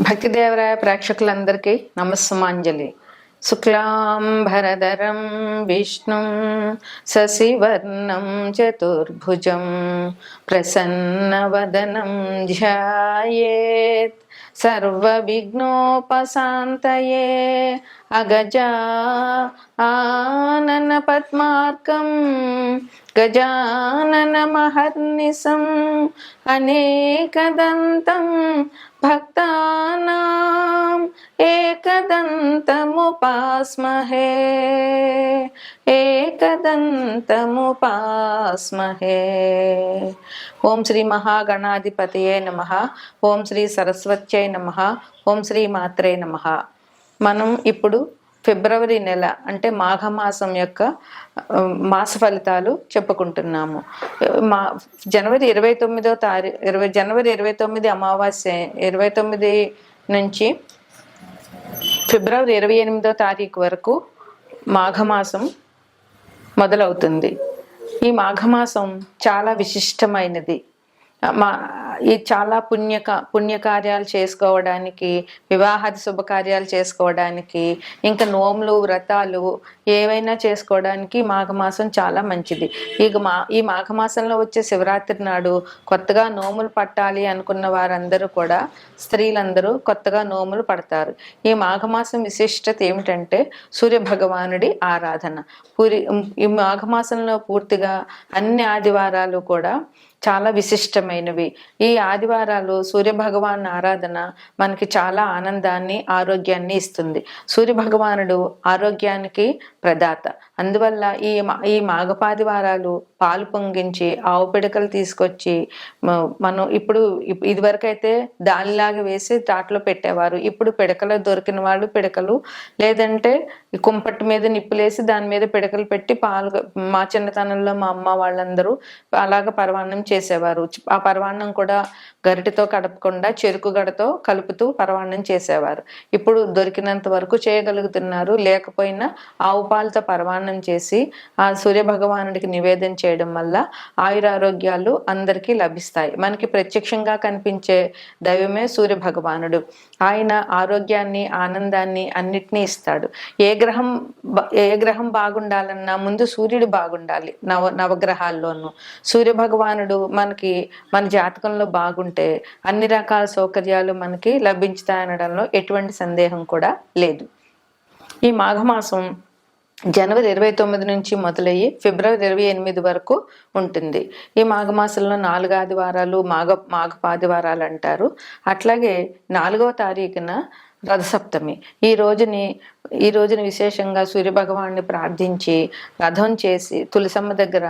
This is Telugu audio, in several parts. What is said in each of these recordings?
భక్తిదేవరాయ ప్రేక్షకులందరికీ నమస్సమాంజలి శుక్లాంబరధరం విష్ణుం శశివర్ణం చతుర్భుజం ప్రసన్నవదనం ధ్యాయేత్ సర్వవిఘ్నోపశాంతయే అగజా ఆనన పద్మార్కం గజాననమహర్నిశం అనేకదంతం భక్తానాం ఏకదంతముపాస్మహే ఏకదంతముపాస్మహే ఓం శ్రీ మహాగణాధిపతయే నమ. ఓం శ్రీ సరస్వత్యై నమ. ఓం శ్రీ మాత్రే నమ. మనం ఇప్పుడు ఫిబ్రవరి నెల అంటే మాఘమాసం యొక్క మాస ఫలితాలు చెప్పుకుంటున్నాము. మా జనవరి ఇరవై తొమ్మిదో తారీ ఇరవై జనవరి ఇరవై తొమ్మిది అమావాస్య ఇరవై తొమ్మిది నుంచి ఫిబ్రవరి ఇరవై ఎనిమిదో తారీఖు వరకు మాఘమాసం మొదలవుతుంది. ఈ మాఘమాసం చాలా విశిష్టమైనది. మా ఈ చాలా పుణ్యక పుణ్యకార్యాలు చేసుకోవడానికి వివాహాది శుభకార్యాలు చేసుకోవడానికి ఇంకా నోములు వ్రతాలు ఏవైనా చేసుకోవడానికి మాఘమాసం చాలా మంచిది. ఇక మా ఈ మాఘమాసంలో వచ్చే శివరాత్రి నాడు కొత్తగా నోములు పట్టాలి అనుకున్న వారందరూ కూడా స్త్రీలందరూ కొత్తగా నోములు పడతారు. ఈ మాఘమాసం విశిష్టత ఏమిటంటే సూర్య భగవానుడి ఆరాధన. పూరి ఈ మాఘమాసంలో పూర్తిగా అన్ని ఆదివారాలు కూడా చాలా విశిష్టమైనవి. ఈ ఆదివారాలు సూర్య భగవాన్ ఆరాధన మనకి చాలా ఆనందాన్ని ఆరోగ్యాన్ని ఇస్తుంది. సూర్య భగవానుడు ఆరోగ్యానికి ప్రదాత. అందువల్ల ఈ మా- ఈ మాఘపాదివారాలు పాలు పొంగించి ఆవు పిడకలు తీసుకొచ్చి మనం ఇప్పుడు ఇదివరకైతే దానిలాగా వేసి దాంట్లో పెట్టేవారు. ఇప్పుడు పిడకలు దొరికిన వాళ్ళు పిడకలు లేదంటే కుంపట్టు కుంపటి మీద నిప్పులేసి దాని మీద పిడకలు పెట్టి పాలు మా చిన్నతనంలో మా అమ్మ వాళ్ళందరూ అలాగ పరవాన్నం చేసేవారు. ఆ పరవాన్నం కూడా గరిటితో కడపకుండా చెరుకు గడతో కలుపుతూ పరవాన్నం చేసేవారు. ఇప్పుడు దొరికినంత వరకు చేయగలుగుతున్నారు. లేకపోయినా ఆవు పాలతో పరమాన్నం చేసి ఆ సూర్య భగవానుడికి నివేదన చేయడం వల్ల ఆయురారోగ్యాలు అందరికీ లభిస్తాయి. మనకి ప్రత్యక్షంగా కనిపించే దైవమే సూర్య భగవానుడు ఆయన ఆరోగ్యాన్ని ఆనందాన్ని అన్నిటినీ ఇస్తాడు. ఏ గ్రహం ఏ గ్రహం బాగుండాలన్నా ముందు సూర్యుడు బాగుండాలి. నవ నవగ్రహాల్లోనూ. సూర్య భగవానుడు మనకి మన జాతకంలో బాగుంటే అన్ని రకాల సౌకర్యాలు మనకి లభించుతాయనడంలో ఎటువంటి సందేహం కూడా లేదు. ఈ మాఘమాసం జనవరి ఇరవై తొమ్మిది నుంచి మొదలయ్యి ఫిబ్రవరి ఇరవై ఎనిమిది వరకు ఉంటుంది. ఈ మాఘమాసంలో నాలుగు ఆదివారాలు మాఘ మాఘపాదివారాలు అంటారు. అట్లాగే నాలుగవ తారీఖున రథసప్తమి. ఈ రోజుని ఈ రోజున విశేషంగా సూర్యభగవాన్ని ప్రార్థించి రథం చేసి తులసమ్మ దగ్గర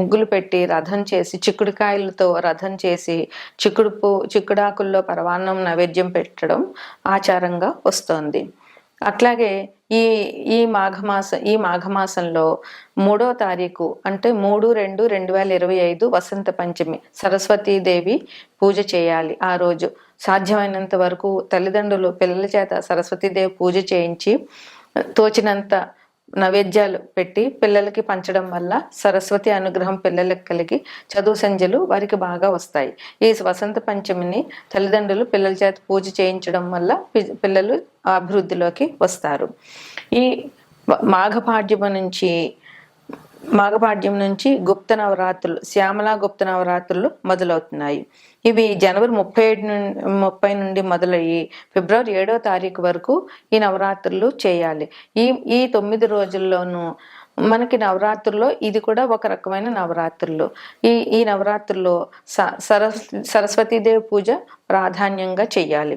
ముగ్గులు పెట్టి రథం చేసి చిక్కుడుకాయలతో రథం చేసి చిక్కుడు పూ చిక్కుడాకుల్లో పరవాన్నం నైవేద్యం పెట్టడం ఆచారంగా వస్తోంది. అట్లాగే ఈ ఈ మాఘమాస ఈ మాఘమాసంలో మూడో తారీఖు అంటే మూడు రెండు రెండు వేల ఇరవై ఐదు వసంత పంచమి సరస్వతీదేవి పూజ చేయాలి ఆ రోజు. సాధ్యమైనంత వరకు తల్లిదండ్రులు పిల్లల చేత సరస్వతీదేవి పూజ చేయించి తోచినంత నైవేద్యాలు పెట్టి పిల్లలకి పంచడం వల్ల సరస్వతి అనుగ్రహం పిల్లలకు కలిగి చదువు సంధ్యలు వారికి బాగా వస్తాయి. ఈ వసంత పంచమిని తల్లిదండ్రులు పిల్లల చేత పూజ చేయించడం వల్ల పిల్లలు అభివృద్ధిలోకి వస్తారు. ఈ మ- మాఘపాడ్యమ నుంచి మాఘపాడ్యం నుంచి గుప్త నవరాత్రులు శ్యామలా గుప్త నవరాత్రులు మొదలవుతున్నాయి. ఇవి జనవరి ముప్పై ఏడు నుండి ముప్పై నుండి మొదలయ్యి ఫిబ్రవరి ఏడో తారీఖు వరకు ఈ నవరాత్రులు చేయాలి. ఈ ఈ తొమ్మిది రోజుల్లోనూ మనకి నవరాత్రుల్లో ఇది కూడా ఒక రకమైన నవరాత్రులు. ఈ ఈ నవరాత్రుల్లో స సరస్ సరస్వతీదేవి పూజ ప్రాధాన్యంగా చెయ్యాలి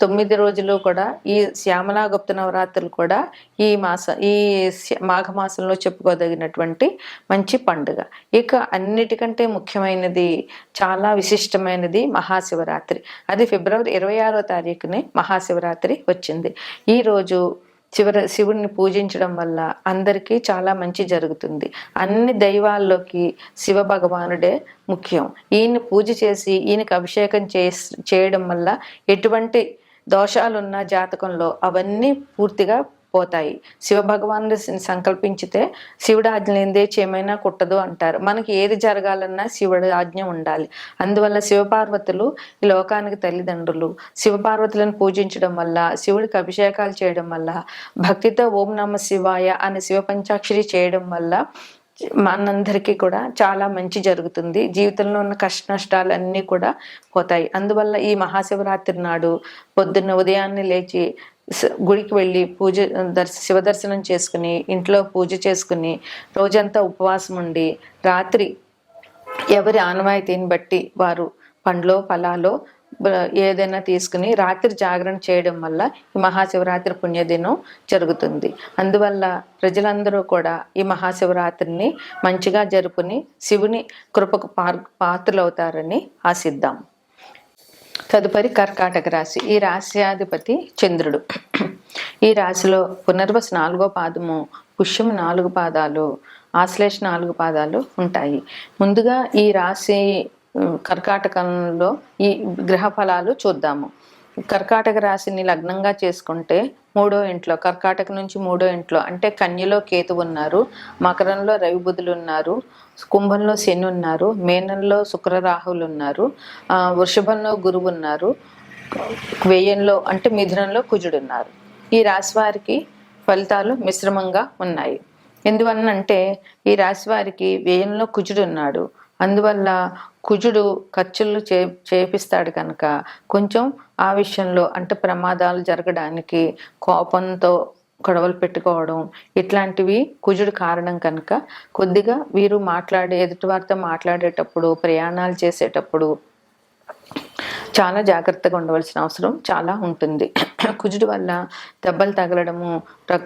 తొమ్మిది రోజులు కూడా ఈ శ్యామలాగుప్త నవరాత్రులు కూడా ఈ మాస ఈ మాఘమాసంలో చెప్పుకోదగినటువంటి మంచి పండుగ. ఇక అన్నిటికంటే ముఖ్యమైనది చాలా విశిష్టమైనది మహాశివరాత్రి. అది ఫిబ్రవరి ఇరవై ఆరో తారీఖునే మహాశివరాత్రి వచ్చింది. ఈ రోజు శివుడిని పూజించడం వల్ల అందరికీ చాలా మంచి జరుగుతుంది. అన్ని దైవాల్లోకి శివ భగవానుడే ముఖ్యం. ఈయన్ని పూజ చేసి ఈయనకి అభిషేకం చేయడం వల్ల ఎటువంటి దోషాలున్న జాతకంలో అవన్నీ పూర్తిగా పోతాయి. శివభగవాను సంకల్పించితే శివుడు ఆజ్ఞ లేనిదే ఏమైనా కుట్టదు అంటారు. మనకి ఏది జరగాలన్నా శివుడి ఆజ్ఞ ఉండాలి. అందువల్ల శివపార్వతులు ఈ లోకానికి తల్లిదండ్రులు. శివపార్వతులను పూజించడం వల్ల శివుడికి అభిషేకాలు చేయడం వల్ల భక్తితో ఓం నమ శివాయ అనే శివ పంచాక్షరి చేయడం వల్ల మనందరికీ కూడా చాలా మంచి జరుగుతుంది. జీవితంలో ఉన్న కష్ట నష్టాలన్నీ కూడా పోతాయి. అందువల్ల ఈ మహాశివరాత్రి నాడు పొద్దున్న ఉదయాన్నే లేచి గుడికి వెళ్ళి పూజ దర్శ శివ దర్శనం చేసుకుని ఇంట్లో పూజ చేసుకుని రోజంతా ఉపవాసం ఉండి రాత్రి ఎవరి ఆనవాయితీని బట్టి వారు పండ్లో ఫలాలో ఏదైనా తీసుకుని రాత్రి జాగరణ చేయడం వల్ల ఈ మహాశివరాత్రి పుణ్యదినం జరుగుతుంది. అందువల్ల ప్రజలందరూ కూడా ఈ మహాశివరాత్రిని మంచిగా జరుపుని శివుని కృపకు పార్ పాత్రలవుతారని ఆశిద్దాం. తదుపరి కర్కాటక రాశి. ఈ రాశ్యాధిపతి చంద్రుడు. ఈ రాశిలో పునర్వసు నాలుగో పాదము పుష్యము నాలుగు పాదాలు ఆశ్లేష నాలుగు పాదాలు ఉంటాయి. ముందుగా ఈ రాశి కర్కాటకంలో ఈ గ్రహ ఫలాలు చూద్దాము. కర్కాటక రాశిని లగ్నంగా చేసుకుంటే మూడో ఇంట్లో కర్కాటక నుంచి మూడో ఇంట్లో అంటే కన్యలో కేతు ఉన్నారు మకరంలో రవి బుధులు ఉన్నారు కుంభంలో శని ఉన్నారు మేనంలో శుక్రరాహులు ఉన్నారు వృషభంలో గురువు ఉన్నారు వ్యయంలో అంటే మిథునంలో కుజుడు ఉన్నారు. ఈ రాశి వారికి ఫలితాలు మిశ్రమంగా ఉన్నాయి. ఎందువలనంటే ఈ రాశి వారికి వ్యయంలో కుజుడు ఉన్నాడు. అందువల్ల కుజుడు ఖర్చులు చే చేపిస్తాడు కనుక కొంచెం ఆ విషయంలో అంటే ప్రమాదాలు జరగడానికి కోపంతో గొడవలు పెట్టుకోవడం ఇట్లాంటివి కుజుడు కారణం కనుక కొద్దిగా వీరు మాట్లాడే ఎదుటివారితో మాట్లాడేటప్పుడు ప్రయాణాలు చేసేటప్పుడు చాలా జాగ్రత్తగా ఉండవలసిన అవసరం చాలా ఉంటుంది. కుజుడు వల్ల దెబ్బలు తగలడము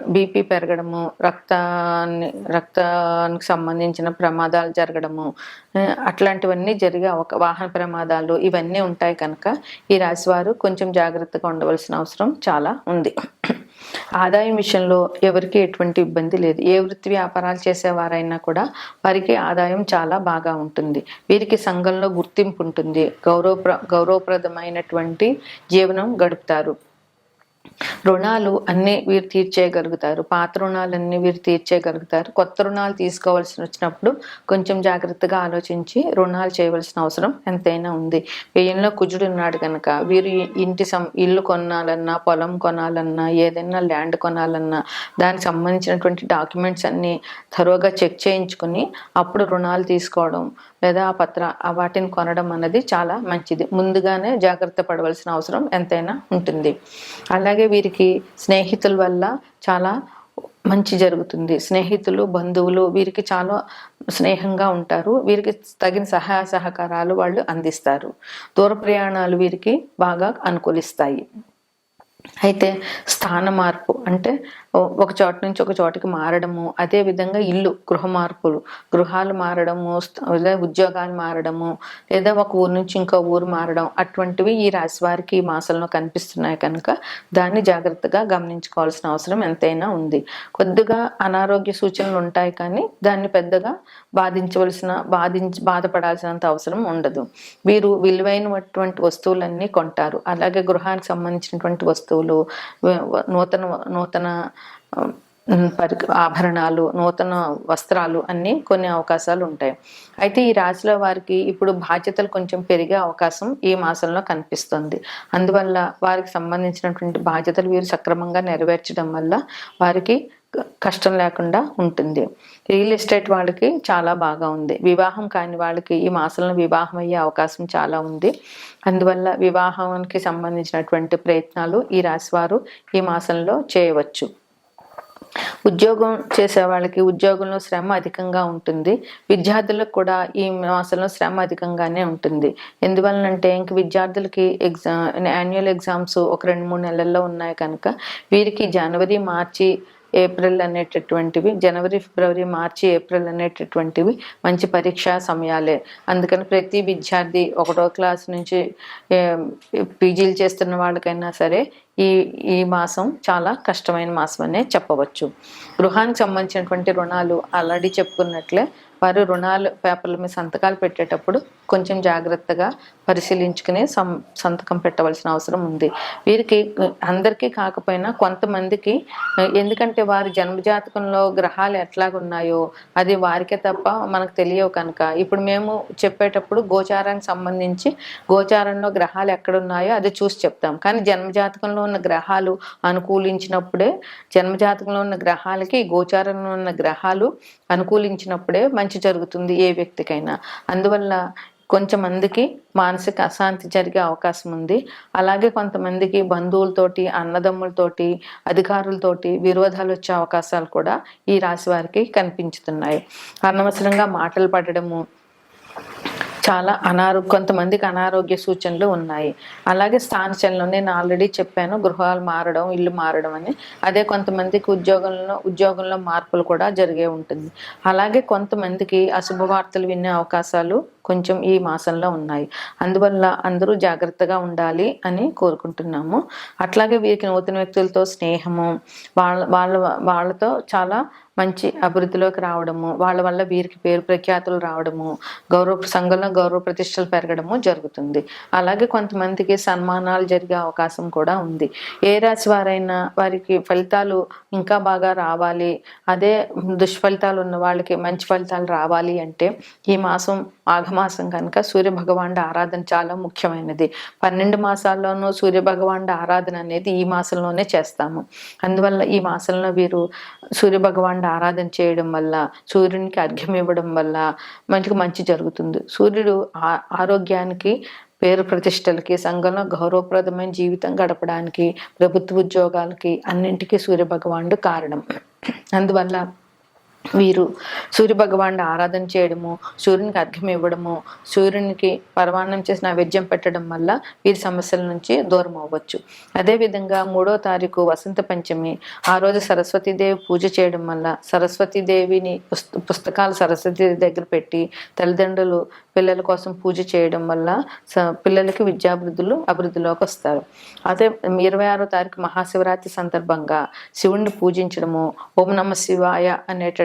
బీపీ పెరగడము రక్తాన్ని రక్తానికి సంబంధించిన ప్రమాదాలు జరగడము అట్లాంటివన్నీ జరిగే ఒక వాహన ప్రమాదాలు ఇవన్నీ ఉంటాయి కనుక ఈ రాశివారు కొంచెం జాగ్రత్తగా ఉండవలసిన అవసరం చాలా ఉంది. ఆదాయం విషయంలో ఎవరికి ఎటువంటి ఇబ్బంది లేదు. ఏ వృత్తి వ్యాపారాలు చేసేవారైనా కూడా వారికి ఆదాయం చాలా బాగా ఉంటుంది. వీరికి సంఘంలో గుర్తింపు ఉంటుంది. గౌరవప్ర గౌరవప్రదమైనటువంటి జీవనం గడుపుతారు. రుణాలు అన్నీ వీరు తీర్చేయగలుగుతారు. పాత రుణాలన్నీ వీరు తీర్చేయగలుగుతారు. కొత్త రుణాలు తీసుకోవాల్సి వచ్చినప్పుడు కొంచెం జాగ్రత్తగా ఆలోచించి రుణాలు చేయవలసిన అవసరం ఎంతైనా ఉంది. వ్యయంలో కుజుడు ఉన్నాడు కనుక వీరు ఇంటి సం ఇల్లు కొనాలన్నా పొలం కొనాలన్నా ఏదైనా ల్యాండ్ కొనాలన్నా దానికి సంబంధించినటువంటి డాక్యుమెంట్స్ అన్నీ తరువుగా చెక్ చేయించుకుని అప్పుడు రుణాలు తీసుకోవడం లేదా ఆ పత్ర వాటిని కొనడం అన్నది చాలా మంచిది. ముందుగానే జాగ్రత్త పడవలసిన అవసరం ఎంతైనా ఉంటుంది. అలా అలాగే వీరికి స్నేహితుల వల్ల చాలా మంచి జరుగుతుంది. స్నేహితులు బంధువులు వీరికి చాలా స్నేహంగా ఉంటారు. వీరికి తగిన సహాయ సహకారాలు వాళ్ళు అందిస్తారు. దూర ప్రయాణాలు వీరికి బాగా అనుకూలిస్తాయి. అయితే స్థాన మార్పు అంటే ఒక చోట నుంచి ఒక చోటకి మారడము అదే విధంగా ఇల్లు గృహ మార్పులు గృహాలు మారడము లేదా ఉద్యోగాలు మారడము లేదా ఒక ఊరు నుంచి ఇంకో ఊరు మారడం అటువంటివి ఈ రాశి వారికి ఈ మాసంలో కనిపిస్తున్నాయి కనుక దాన్ని జాగ్రత్తగా గమనించుకోవాల్సిన అవసరం ఎంతైనా ఉంది. కొద్దిగా అనారోగ్య సూచనలు ఉంటాయి కానీ దాన్ని పెద్దగా బాధించవలసిన బాధించి బాధపడాల్సినంత అవసరం ఉండదు. వీరు విలువైనటువంటి వస్తువులన్నీ కొంటారు. అలాగే గృహానికి సంబంధించినటువంటి వస్తువులు వస్తువులు నూతన నూతన పరి ఆభరణాలు నూతన వస్త్రాలు అన్నీ కొన్ని అవకాశాలు ఉంటాయి. అయితే ఈ రాశిలో వారికి ఇప్పుడు బాధ్యతలు కొంచెం పెరిగే అవకాశం ఈ మాసంలో కనిపిస్తుంది. అందువల్ల వారికి సంబంధించినటువంటి బాధ్యతలు వీరు సక్రమంగా నెరవేర్చడం వల్ల వారికి కష్టం లేకుండా ఉంటుంది. రియల్ ఎస్టేట్ వాళ్ళకి చాలా బాగా ఉంది. వివాహం కాని వాళ్ళకి ఈ మాసంలో వివాహం అయ్యే అవకాశం చాలా ఉంది. అందువల్ల వివాహానికి సంబంధించినటువంటి ప్రయత్నాలు ఈ రాశివారు ఈ మాసంలో చేయవచ్చు. ఉద్యోగం చేసే వాళ్ళకి ఉద్యోగంలో శ్రమ అధికంగా ఉంటుంది. విద్యార్థులకు కూడా ఈ మాసంలో శ్రమ అధికంగానే ఉంటుంది. ఎందువలనంటే ఇంక విద్యార్థులకి ఎగ్జామ్ యాన్యువల్ ఎగ్జామ్స్ ఒక రెండు మూడు నెలల్లో ఉన్నాయి కనుక వీరికి జనవరి మార్చి ఏప్రిల్ అనేటటువంటివి జనవరి ఫిబ్రవరి మార్చి ఏప్రిల్ అనేటటువంటివి మంచి పరీక్షా సమయాలే. అందుకని ప్రతి విద్యార్థి ఒకటో క్లాస్ నుంచి పీజీలు చేస్తున్న వాళ్ళకైనా సరే ఈ ఈ మాసం చాలా కష్టమైన మాసం అనే చెప్పవచ్చు. గృహానికి సంబంధించినటువంటి రుణాలు ఆల్రెడీ చెప్పుకున్నట్లే వారు రుణాలు పేపర్ల మీద సంతకాలు పెట్టేటప్పుడు కొంచెం జాగ్రత్తగా పరిశీలించుకుని సం సంతకం పెట్టవలసిన అవసరం ఉంది. వీరికి అందరికీ కాకపోయినా కొంతమందికి ఎందుకంటే వారి జన్మజాతకంలో గ్రహాలు ఎట్లాగున్నాయో అది వారికే తప్ప మనకు తెలియవు కనుక. ఇప్పుడు మేము చెప్పేటప్పుడు గోచారానికి సంబంధించి గోచారంలో గ్రహాలు ఎక్కడున్నాయో అది చూసి చెప్తాం. కానీ జన్మజాతకంలో ఉన్న గ్రహాలు అనుకూలించినప్పుడే జన్మజాతకంలో ఉన్న గ్రహాలకి గోచారంలో ఉన్న గ్రహాలు అనుకూలించినప్పుడే మంచి జరుగుతుంది ఏ వ్యక్తికైనా. అందువల్ల కొంతమందికి మానసిక అశాంతి జరిగే అవకాశం ఉంది. అలాగే కొంతమందికి బంధువులతోటి అన్నదమ్ములతోటి అధికారులతోటి విరోధాలు వచ్చే అవకాశాలు కూడా ఈ రాశి వారికి కనిపించుతున్నాయి. అనవసరంగా మాటలు పడడము చాలా అనారో కొంతమందికి అనారోగ్య సూచనలు ఉన్నాయి. అలాగే స్థానచలనం నేను ఆల్రెడీ చెప్పాను. గృహాలు మారడం ఇల్లు మారడం అని. అదే కొంతమందికి ఉద్యోగంలో ఉద్యోగంలో మార్పులు కూడా జరిగే ఉంటుంది. అలాగే కొంతమందికి అశుభ వార్తలు వినే అవకాశాలు కొంచెం ఈ మాసంలో ఉన్నాయి. అందువల్ల అందరూ జాగ్రత్తగా ఉండాలి అని కోరుకుంటున్నాము. అట్లాగే వీరికి నూతన వ్యక్తులతో స్నేహము వాళ్ళ వాళ్ళ వాళ్ళతో చాలా మంచి అభివృద్ధిలోకి రావడము వాళ్ళ వల్ల వీరికి పేరు ప్రఖ్యాతులు రావడము గౌరవ సంఘంలో గౌరవ ప్రతిష్టలు పెరగడము జరుగుతుంది. అలాగే కొంతమందికి సన్మానాలు జరిగే అవకాశం కూడా ఉంది. ఏ రాశి వారైనా వారికి ఫలితాలు ఇంకా బాగా రావాలి. అదే దుష్ఫలితాలు ఉన్న వాళ్ళకి మంచి ఫలితాలు రావాలి అంటే ఈ మాసం మాసం కనుక సూర్యభగవానుడి ఆరాధన చాలా ముఖ్యమైనది. పన్నెండు మాసాల్లోనూ సూర్యభగవానుడి ఆరాధన అనేది ఈ మాసంలోనే చేస్తాము. అందువల్ల ఈ మాసంలో వీరు సూర్యభగవానుడి ఆరాధన చేయడం వల్ల సూర్యునికి అర్ఘ్యం ఇవ్వడం వల్ల మంచికి మంచి జరుగుతుంది. సూర్యుడు ఆరోగ్యానికి పేరు ప్రతిష్టలకి సంఘంలో గౌరవప్రదమైన జీవితం గడపడానికి ప్రభుత్వ ఉద్యోగాలకి అన్నింటికీ సూర్యభగవానుడు కారణం. అందువల్ల వీరు సూర్య భగవానుడు ఆరాధన చేయడము సూర్యునికి అర్ఘ్యం ఇవ్వడము సూర్యునికి పరమాన్నం చేసి నైవేద్యం పెట్టడం వల్ల వీరి సమస్యల నుంచి దూరం అవ్వచ్చు. అదేవిధంగా మూడో తారీఖు వసంత పంచమి ఆ రోజు సరస్వతీదేవి పూజ చేయడం వల్ల సరస్వతీదేవిని పుస్తకాలు సరస్వతి దగ్గర పెట్టి తల్లిదండ్రులు పిల్లల కోసం పూజ చేయడం వల్ల పిల్లలకి విద్యాభివృద్ధులు అభివృద్ధిలోకి వస్తారు. అదే ఇరవై ఆరో తారీఖు మహాశివరాత్రి సందర్భంగా శివుణ్ణి పూజించడము ఓం నమ శివాయ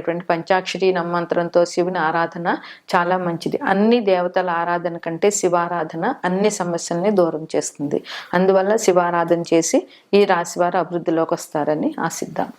అనేటటువంటి పంచాక్షరి నమ్మంత్రంతో శివుని ఆరాధన చాలా మంచిది. అన్ని దేవతల ఆరాధన కంటే శివారాధన అన్ని సమస్యల్ని దూరం చేస్తుంది. అందువల్ల శివారాధన చేసి ఈ రాశివారు అభివృద్ధిలోకి వస్తారని ఆశిద్దాం.